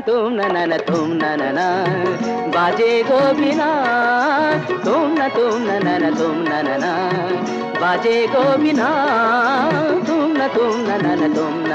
তুম না তুম না না না তুম না না না বাজে গো বিনা তুম না তুম না না না তুম না না না বাজে গো বিনা তুম না তুম না না না তুম না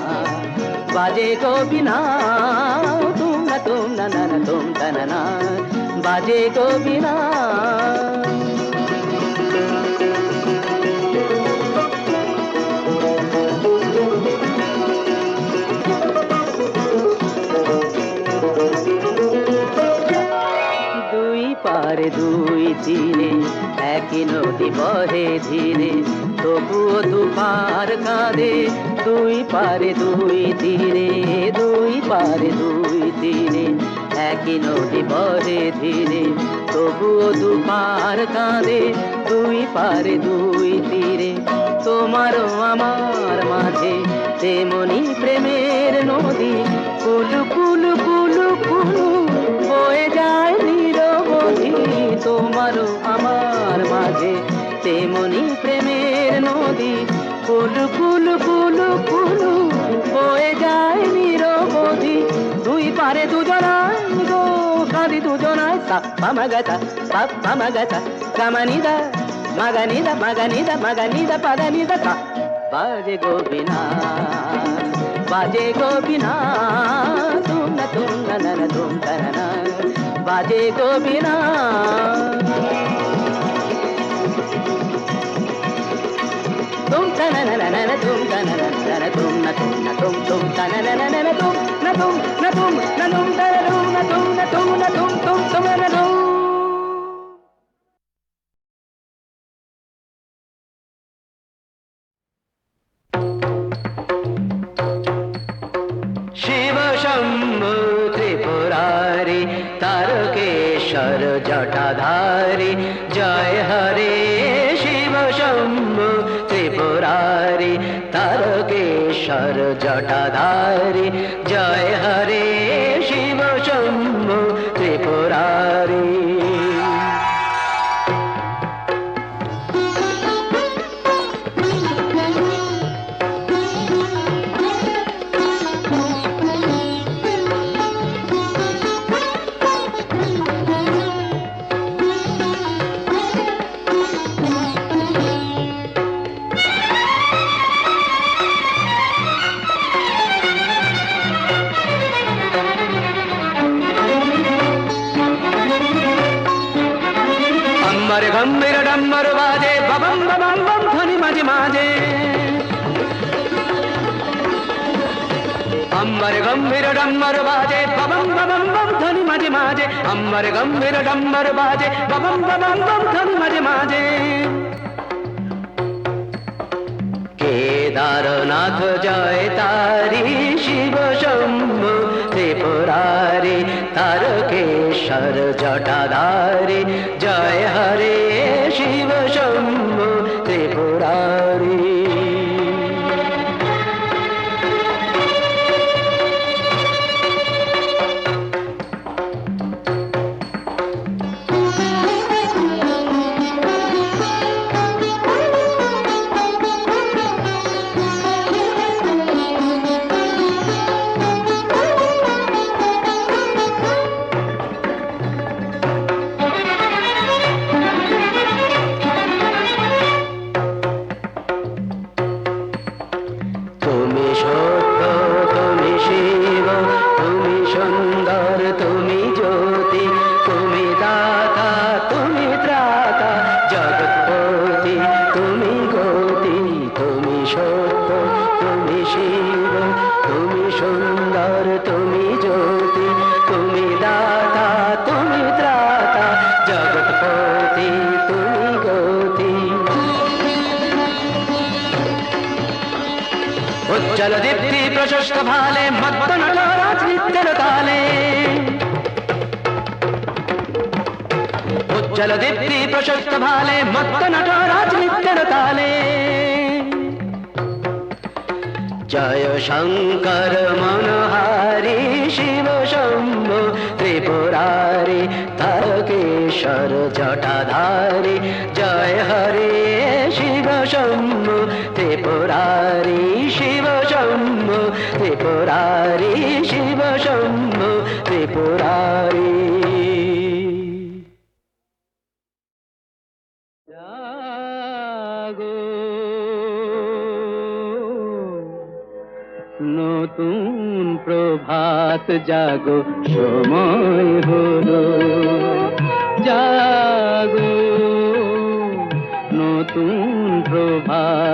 বাজে গোবিনা তুম না তুম না না না তুম তা না তীরে একই নদী বহে ধীরে। তবুও দুপার কাঁদে, দুই পারে দুই তীরে, দুই পারে দুই তীরে। একই নদী বহে ধীরে, তবুও দুপার কাঁদে, দুই পারে দুই তীরে। তোমারও আমার মাঝে তেমনি প্রেমের নদী, কুলু তোমারও আমার মাঝে তেমনি প্রেমের নদী কুলু কুলু কুলু কুলু বয়ে যায় নিরবধি দুই পারে দুজনায় গো কাঁদি দুজনায় সাপ্পা মাগাতা সাপ্পা মাগাতা কামানিদা মাগানিদা মাগানিদা মাগানিদা পাগানিদা সা বাজে গোবিনা বাজে গোবিনা তুম না তুম না না না তুম তা না না বাজে গোবিনা তুম তা না না না না না তুম তা না না না না তুম না তুম না তুম তুম তা না না না না না তুম না তুম না তুম না তুম তা না তুম না তুম না তুম না তুম তুম তুম না তুম জটাধারি জয় হরে শিব শম্ভু ত্রিপুরারি তারকেশ্বর জটাধারি ডম্বর, গম্ভীর ডম্বর বাজে বাবম বাবম গম ধম মাঝে মাঝে। কেদারনাথ জয় তারি শিব শম্ভু, ত্রিপুরারি কেশর জটাধারি। জয় হরে শিব শম্ভু। উজ্জ্বল দীপ্তি প্রশস্ত ভালে মত্ত তালে। উজ্জ্বল দীপ্তি প্রশস্ত ভালে মত্ত নটরাজ নৃত্যের তালে। জয় শঙ্কর মনোহারি শিব শম্ভু, ত্রিপুরারি তারকেশ্বর জটাধারি। জয় হরে শিব শম্ভু, ত্রিপুরারি শিব ত্রিপুরারি শিব শম্ভু ত্রিপুরারি। নতুন প্রভাত জাগো সময় হলো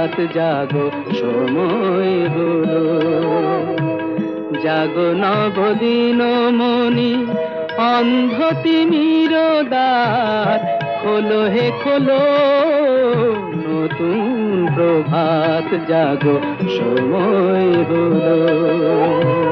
প্রভাত জাগো, সময় হলো। জাগো নবদিন মনি অন্ধ তিমির দ্বার খোলো হে খোলো, নতুন প্রভাত জাগো, সময় হলো।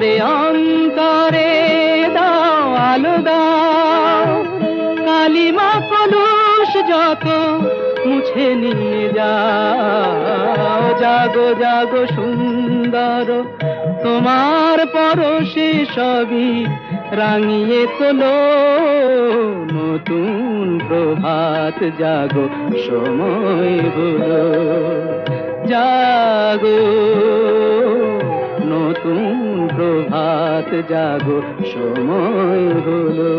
অন্তরে অন্তরে দাও আলো দাও। কালিমা কলুষ যত মুছে নিয়ে যাও। জাগো জাগো সুন্দর, তোমার পরশে সবই রাঙিয়ে তোলো। নতুন প্রভাত জাগো, সময় হলো। জাগো। নতুন প্রভাত জাগো সময় হলো।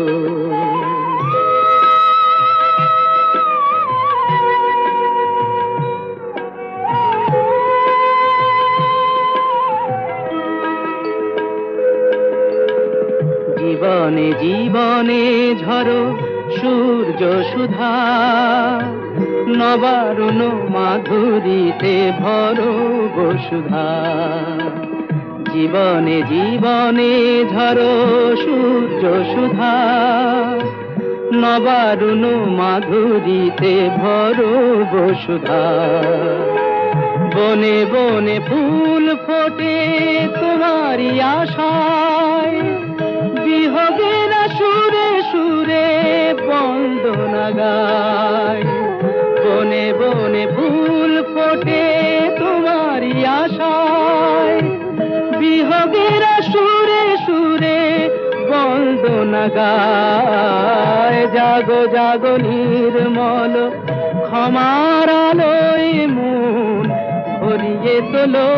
জীবনে জীবনে ঝরো সূর্য সুধা। নবারুণ মাধুরীতে ভরো বসুধা। জীবনে জীবনে ঝরো সূর্য সুধা। নবারুণ মাধুরীতে ভরো বসুধা। বনে বনে ফুল ফোটে তোমারই আশায়। বিহগের সুরে সুরে বন্দনা গায়। বনে বনে ফুল ফোটে তোমারই আশায়। বিহগের সুরে সুরে, বন্দনা গায়। জাগো জাগো নির্মল, ক্ষমার আলোয় মন ভরিয়ে তোলো।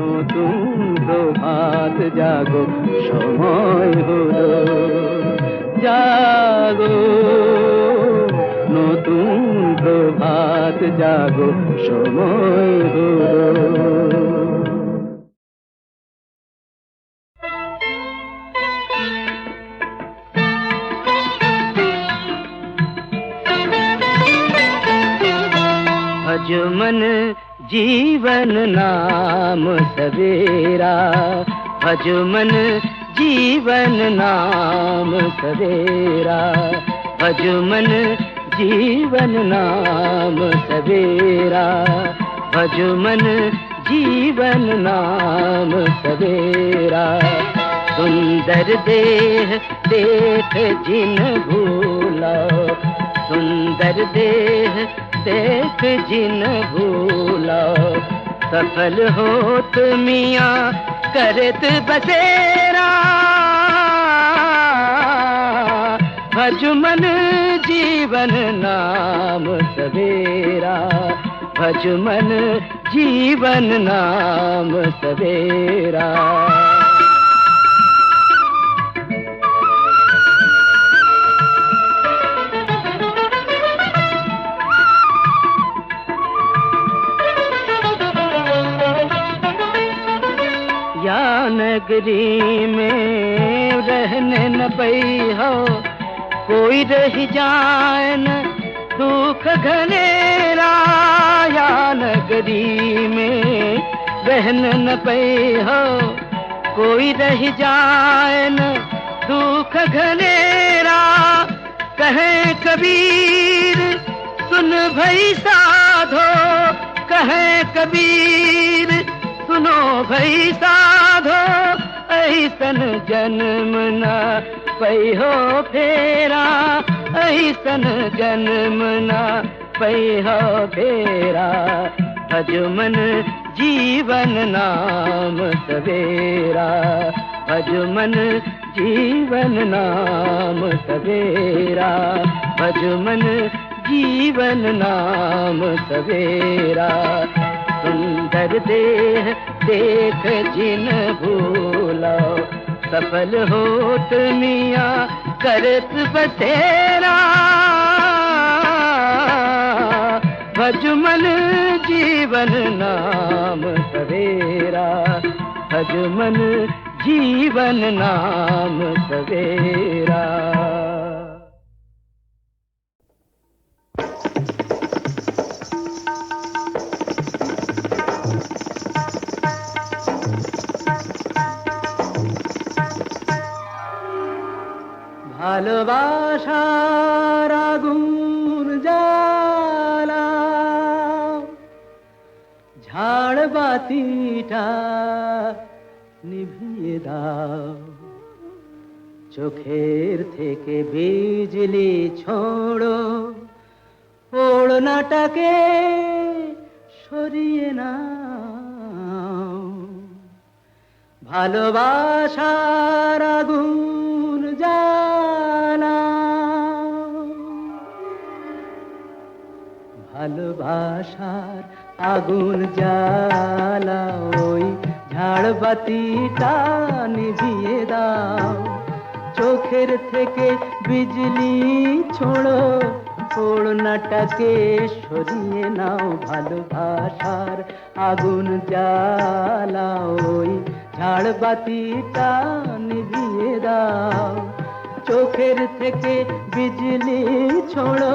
নতুন প্রভাত, জাগো, সময় হলো। জাগো, নতুন প্রভাত, জাগো, সময় হলো। जीवन नाम सवेरा भज मन जीवन नाम सवेरा भज मन जीवन नाम सवेरा भज मन जीवन नाम सवेरा। सुंदर देह देख जिन भूला, सुंदर देह देख जिन भूला, सफल होत मियाँ, करत बसेरा। भज मन जीवन नाम सवेरा भज मन जीवन नाम सवेरा। नगरी में रहने न पई हो। कोई रह जाए न दुख घनेरा या नगरी में रहन न पई हो। कोई रह जाए न दुख घनेरा, कहे कबीर, सुन भई साधो। कहे कबीर, सुनो भई साधो ऐसन जन्म न पई हो फेरा। ऐसन जन्म न पई हो फेरा। भजमन जीवन नाम सवेरा। भजमन जीवन नाम सवेरा। भजमन जीवन नाम सवेरा। सुंदर देह देख जिन भूलो, सफल होत मिया, करत बसेरा। भजमन जीवन नाम सवेरा भजमन जीवन नाम सवेरा। ভালোবাসার আগুন জ্বালা। ঝাড় বাতিটা নিভিয়ে দাও। চোখের থেকে বিজলি ছোড়ো। ওড়নাটাকে সরিয়ে না ভালোবাসার আগুন ভালোবাসার আগুন জ্বালা, ওই ঝাড়বাতিটা নিভিয়ে দাও। চোখের থেকে বিজলি ছোড়ো, ওড়নাটাকে সরিয়ে নাও। ভালোবাসার আগুন জ্বালা, ওই ঝাড়বাতিটা নিভিয়ে দাও। চোখের থেকে বিজলি ছোড়ো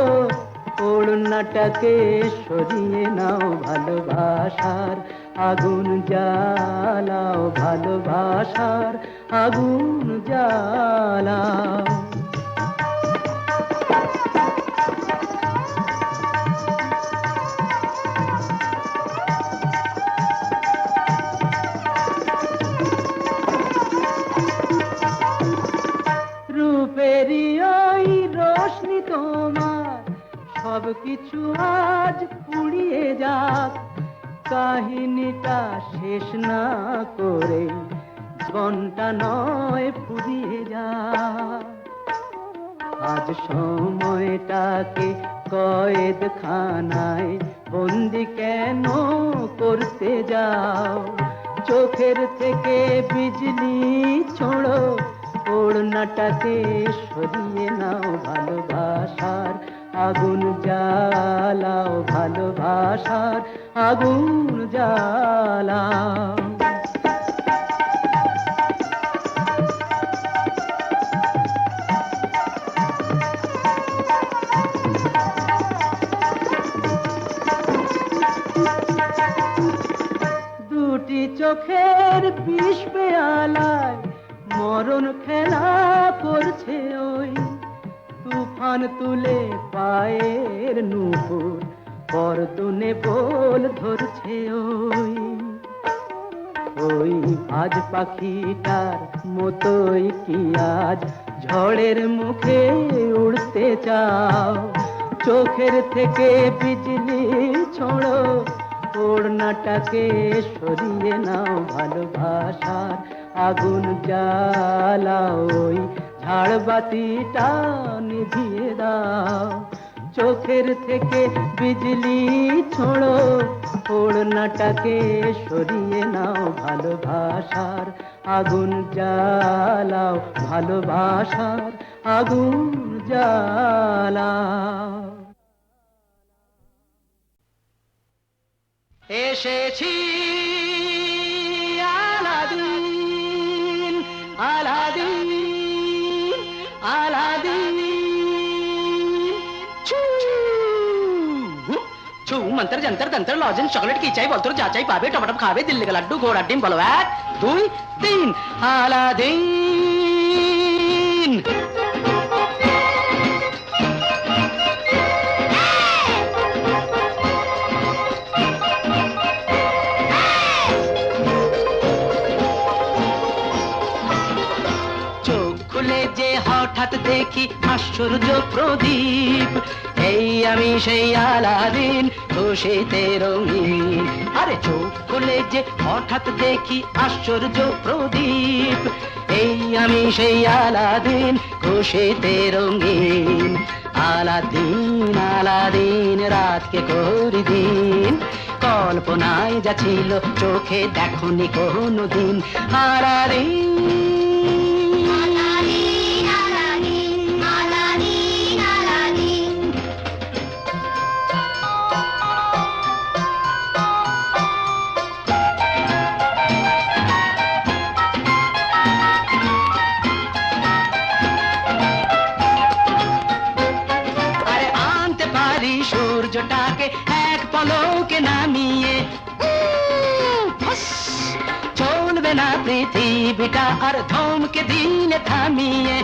ওড়নাটাকে সরিয়ে নাও ভালোবাসার আগুন জ্বালাও ভালোবাসার আগুন জ্বালাও। সব কিছু আজ পুড়িয়ে যাক। কাহিনীটা শেষ না করে ঘণ্টা নয়, ফুরিয়ে যাক। আজ সময়টাকে কয়েদ খানায় বন্দি কেন করতে যাও? চোখের থেকে বিজলি ছোড়ো, ওড়নাটাকে সরিয়ে নাও ভালোবাসার আগুন জ্বালাও ভালোবাসার আগুন জ্বালাও। দুটি চোখের বিষ পেয়ালায় মরণ খেলা করছে তুফান তুলে পায়ের নুপুর পরদুনে বল ধরছে ওই। ওই আজ পাখিটার মতোই কি আজ ঝড়ের মুখে উড়তে চাও? চোখের থেকে বিজলি ছোড়ো ওড়নাটাকে সরিয়ে নাও ভালোবাসার আগুন জ্বালাও ওই ঝাড়বাতিটা নিভিয়ে দাও। চোখের থেকে বিজলি ছোড়ো। ওড়নাটাকে সরিয়ে নাও ভালোবাসার। আগুন জ্বালাও ভালোবাসার। আগুন জ্বালাও। এসেছি আলাদিন আলাদিন আলাদিন। ছু মন্তর যন্তর তন্তর লজেন চকলেট কি চাই বলতো যা চাই পাবে টমাটম খাবে দিল্লি কা লাড্ডু ঘোড়ার ডিম বলো এক দুই তিন আলাদিন চোখ খুলে যে হঠাৎ দেখি আশ্চর্য প্রদীপ এই আমি, সেই আলাদিন, খুশিতে রঙিন। আরে চোখ খুলে যে হঠাৎ দেখি আশ্চর্য প্রদীপ। এই আমি, সেই আলাদিন, খুশিতে রঙিন। আলাদিন আলাদিন, রাতকে করি দিন। কল্পনায় যা ছিল, চোখে দেখনি কোনো দিন আলাদিন পৃথিবীটা আর ধমকে দিলে থামিয়ে।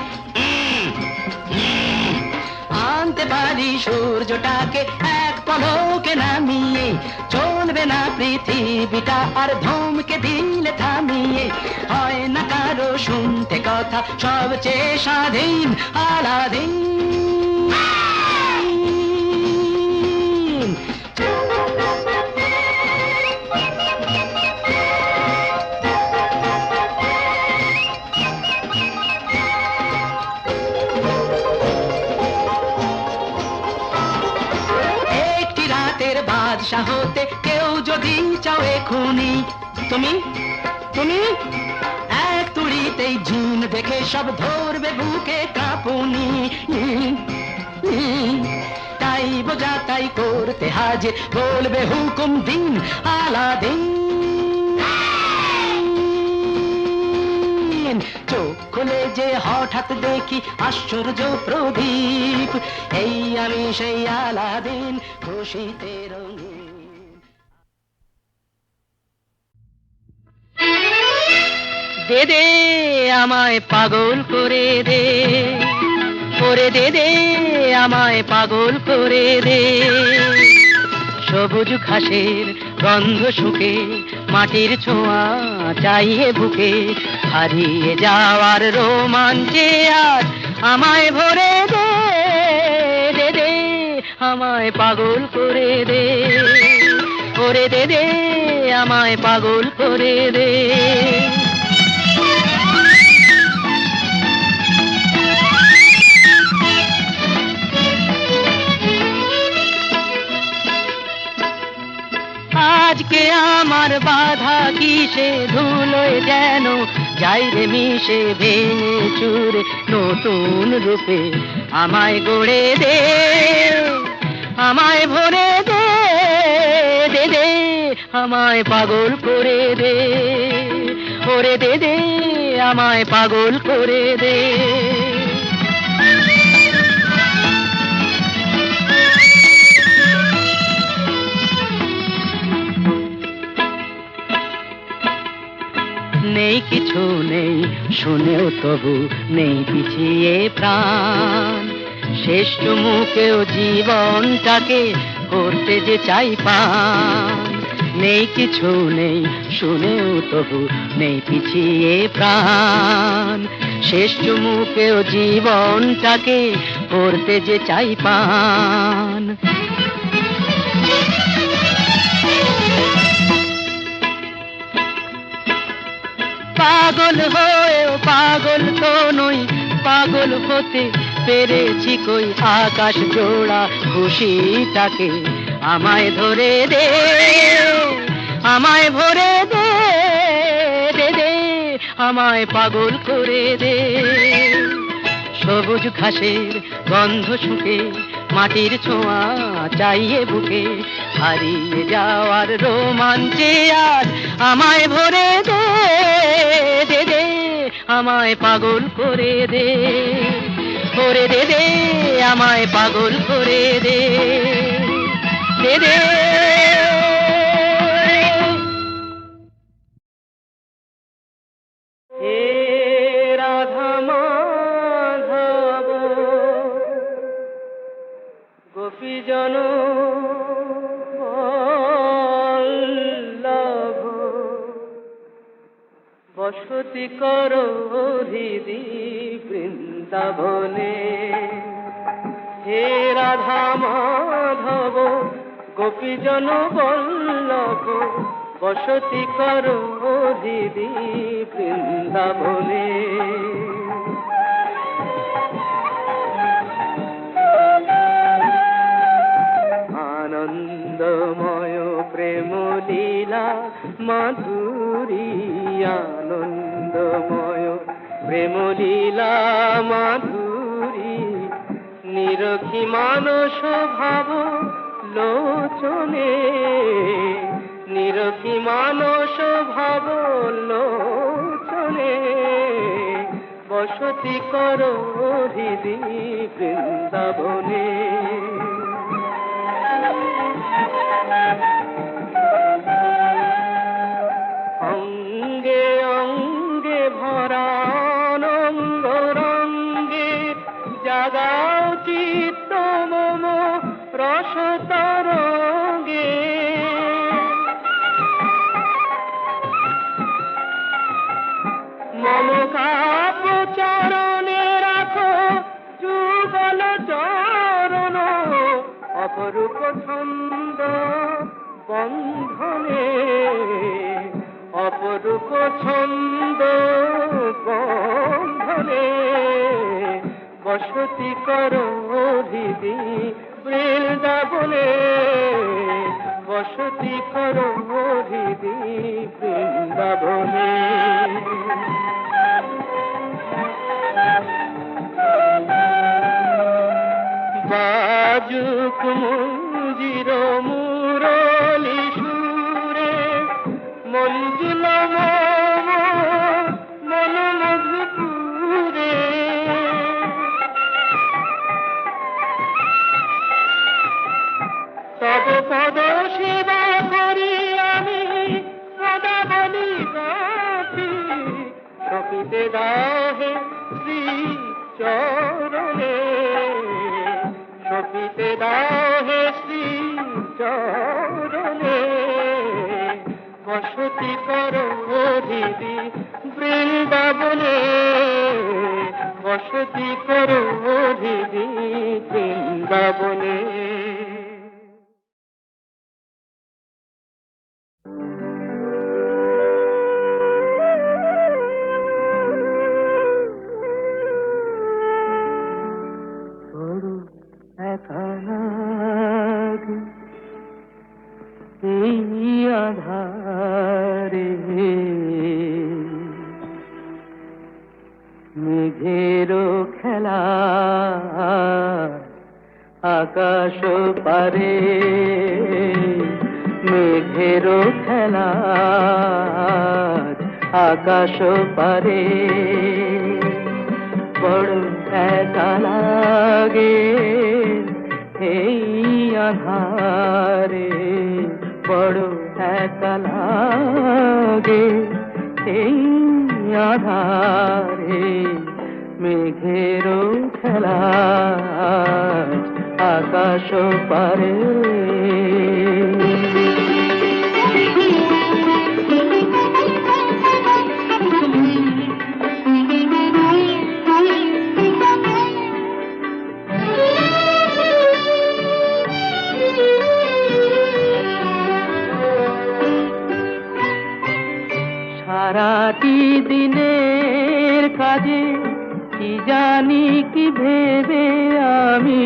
আনতে পারি সূর্যটাকে এক পলকে নামিয়ে। চলবে না পৃথিবীটা আর ধমকে দিলে থামিয়ে। হয় না কারও শুনতে কথা, সবচেয়ে স্বাধীন আলাদিন। বাদশাহ হতে কেউ যদি চাও এখনি। তুমি? তুমি? এক তুড়িতেই ঝুম দেখে সব ধরবে বুকে কাঁপুনি। তাই বোঝা, তাই করতে হাজির, বলবে হুকুম দিন, আলাদিন। খুলে যে হঠাৎ দেখি আশ্চর্য প্রদীপ। এই আমি সেই আলাদিন খুশিতে রঙিন। দে দে আমায় পাগল করে দে। করে দে দে আমায় পাগল করে দে। সবুজ ঘাসের গন্ধ শুকে, মাটির ছোঁয়া চাইয়ে বুকে। হারিয়ে যাওয়ার রোমাঞ্চে আর আমায় ভরে দে দে দে, আমায় পাগল করে দে। করে দে দে, আমায় পাগল করে দে। আজকে আমার বাধা কিসে ধুলোয় যেন? যাই রে মিশে ভেঙে চুরে নতুন রূপে আমায় গড়ে দে, আমায় ভরে দে দে দে, আমায় পাগল করে দে। ওরে দে দে, আমায় পাগল করে দে। নেই, কিছু নেই, শুনেও তবু নেই পিছিয়ে প্রাণ। শেষ চুমুকেও জীবনটাকে করতে যে চাই পান। নেই, কিছু নেই, শুনেও তবু নেই পিছিয়ে প্রাণ। শেষ চুমুকেও জীবনটাকে করতে যে চাই পান। পাগল হয়েও পাগল তো নই, পাগল হতে পেরেছি কই? আকাশ জোড়া খুশিটাকে আমায় ধরে দে, আমায় ভরে দে দে দে, আমায় পাগল করে দে। সবুজ ঘাসের গন্ধ শুকে মাটির ছোঁয়া চাইয়ে বুকে, হারিয়ে যাওয়ার রোমাঞ্চে আজ আমায় ভরে দে দে দে, আমায় পাগল করে দে। করে দে দে, আমায় পাগল করে দে। কেঁদে হে রাধা মাধব বসতি কর হৃদি বৃন্দাবনে। হে রাধা মাধব, গোপীজন বল্লভ, বসতি কর হৃদি বৃন্দাবনে। আনন্দময় প্রেম লীলা মাধুরী আনন্দময় প্রেম লীলা মাধুরী, নিরখি মানস ভাব লোচনে, নিরখি মানস ভাব লোচনে। বসতি কর হৃদি বৃন্দাবনে। অপরূপ ছন্দ বন্ধনে অপরূপ ছন্দ বন্ধনে বসতি কর হৃদি বৃন্দাবনে বসতি কর বৃন্দাবনে। বাজুক মুজির মুরলি সুরে, মঞ্জুল মন মধুপুরে তব পদ সেবা করি আমি, সদা বলি গাছি সপিতে দাহে শ্রী চরণে সপিতে দাহে চরণে বসতি কর হৃদি বৃন্দাবনে বসতি কর দিদি বৃন্দাবনে। মেঘেরও খেলা আকাশ পারে। বড় একা লাগে এই আধারে। বড় একা লাগে এই আধারে। মেঘেরও খেলা আকাশ পারে। সারাটি দিনের কাজে কি জানি, কি ভেবে আমি?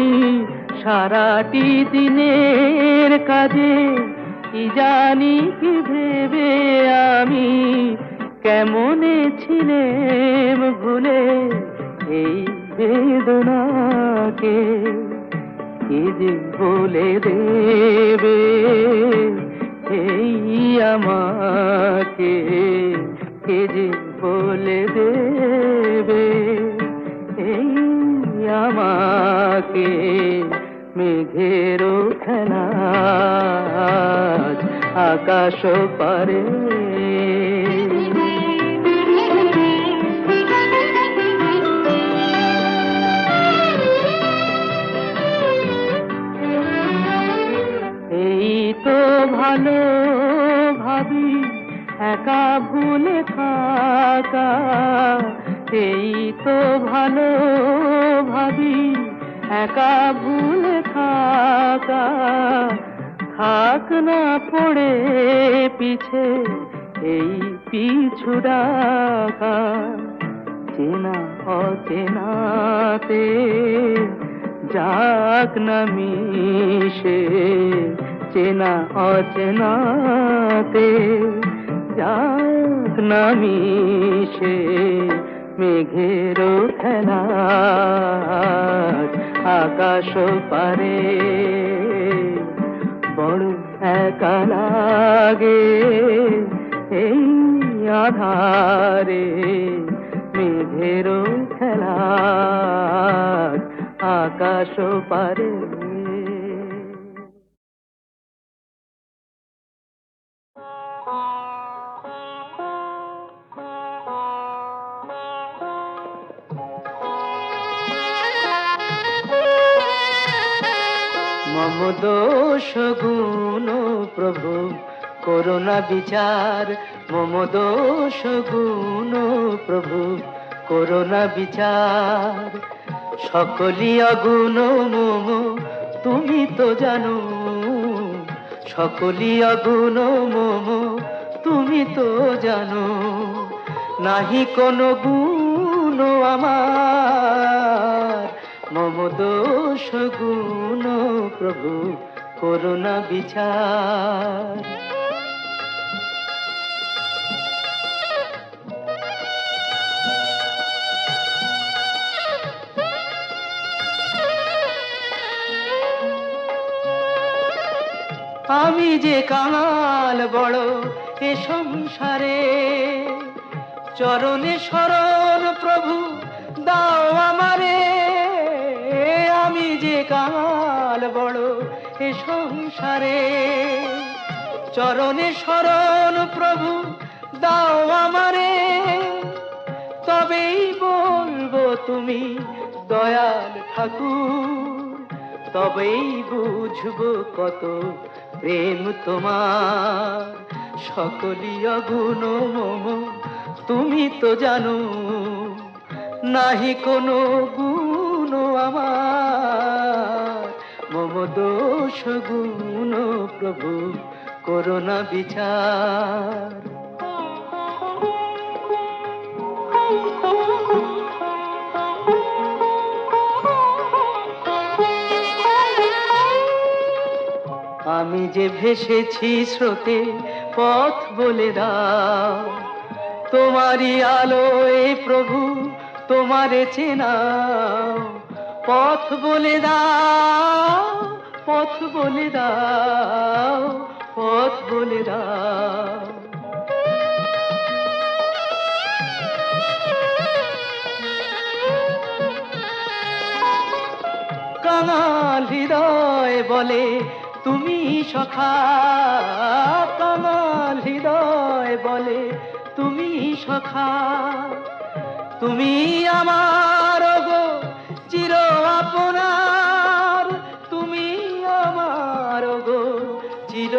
সারাটি দিনের কাজে কি জানি, কি ভেবে আমি? কেমনে ছিলেম ভুলে এই বেদনাকে? কি যে বলে দেবে? এই আমাকে কে যে বলে দেবে? এই আমাকে মেঘের খেলা আকাশ পারে ভালো ভাবি, একা ভুলে থাকা। এই তো ভালো ভাবি, একা ভুলে থাকা। থাক না পড়ে পিছে, এই পিছু ডাকা। চেনা অচেনাতে যাক না মিশে চেনা অচেনাতে যাক না মিশে মেঘের খেলা। আকাশ পারে বড় একা লাগে এই আধারে মেঘের খেলা। আকাশ পারে মম দোষ গুণ প্রভু করোনা বিচার। মম দোষ গুণ প্রভু করোনা বিচার। সকলি অগুণ মম, তুমি তো জানো। সকলি অগুণ মম, তুমি তো জানো। নাহি কোনো গুণ আমার মম দোষ গুণ প্রভু, করুণা বিচার। আমি যে কাঙাল বড় এ সংসারে, চরণে শরণ প্রভু, দাও আমারে। আমি যে কাঙাল বড় এ সংসারে। চরণে শরণ প্রভু, দাও আমারে। তবেই বলব তুমি দয়াল ঠাকুর। তবেই বুঝব কত প্রেম তোমার। সকলি অগুণ মম, তুমি তো জানো, নাহি কোনো গুণ মম দোষ গুণ প্রভু করোনা বিচার। আমি যে ভেসেছি স্রোতে পথ বলে দাও, তোমারই আলোয় প্রভু তোমারে চেনাও। পথ বলে দাও, পথ বলে দাও, পথ বলে দাও। কাঙাল হৃদয় বলে, তুমি সখা। কাঙাল হৃদয় বলে, তুমি সখা। তুমি আমার চির আপনার তুমি আমার গো চির